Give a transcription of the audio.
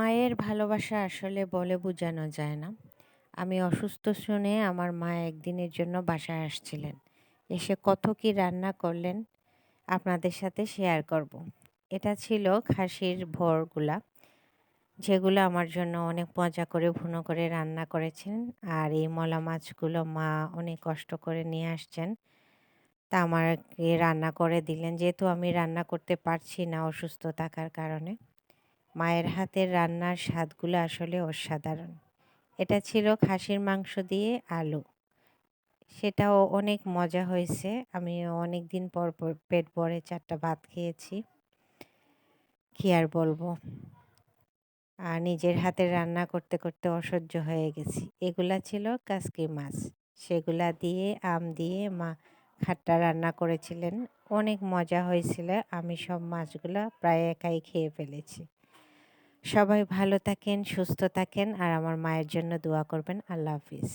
মায়ের ভালোবাসা আসলে বলে বোঝানো যায় না। আমি অসুস্থ শুনে আমার মা একদিনের জন্য বাসায় আসছিলেন। এসে কত কি রান্না করলেন আপনাদের সাথে শেয়ার করব। এটা ছিল খাসির ভরগুলা, যেগুলো আমার জন্য অনেক মজা করে ভুনো করে রান্না করেছেন। আর এই মলা মাছগুলো মা অনেক কষ্ট করে নিয়ে আসছেন। তা আমাকে রান্না করে দিলেন। যেহেতু আমি রান্না করতে পারছি না অসুস্থ থাকার কারণে। মায়ের হাতের রান্নার স্বাদগুলো আসলে অসাধারণ। এটা ছিল খাসির মাংস দিয়ে আলু। সেটাও অনেক মজা হয়েছে। আমি অনেক দিন পর পর পেট ভরে চারটা ভাত খেয়েছি। কি আর বলব? আর নিজের হাতে রান্না করতে করতে অসহ্য হয়ে গেছি। এগুলা ছিল কাসকি মাছ। সেগুলা দিয়ে, আম দিয়ে মা খাট্টা রান্না করেছিলেন। অনেক মজা হয়েছিল। আমি সব মাছগুলো প্রায় একাই খেয়ে ফেলেছি। সবাই ভালো থাকেন সুস্থ থাকেন আর আমার মায়ের জন্য দোয়া করবেন। আল্লাহ হাফিজ।